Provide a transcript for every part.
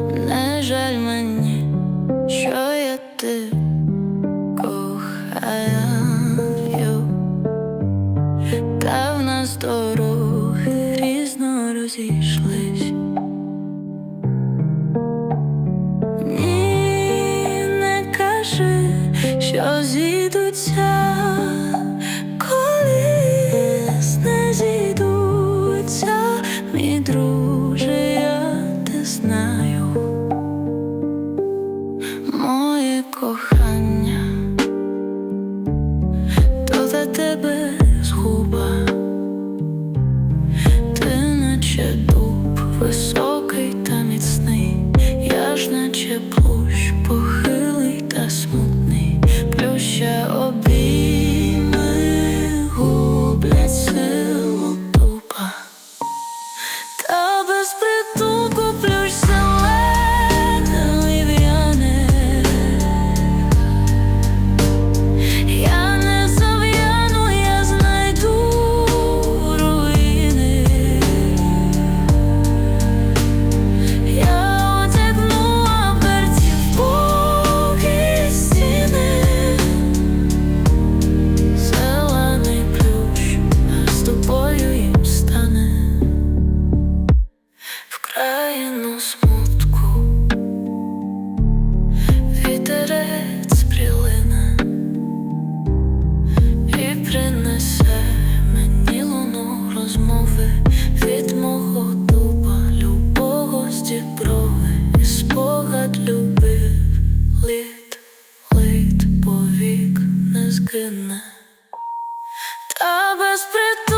не жаль мені, що я ти кохаю, та в нас дороги різно розійшлись. Ні, не кажи, що зійдуться. коли не зійдуться мій друг. kocham єдина та безпритульна.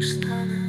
штанах.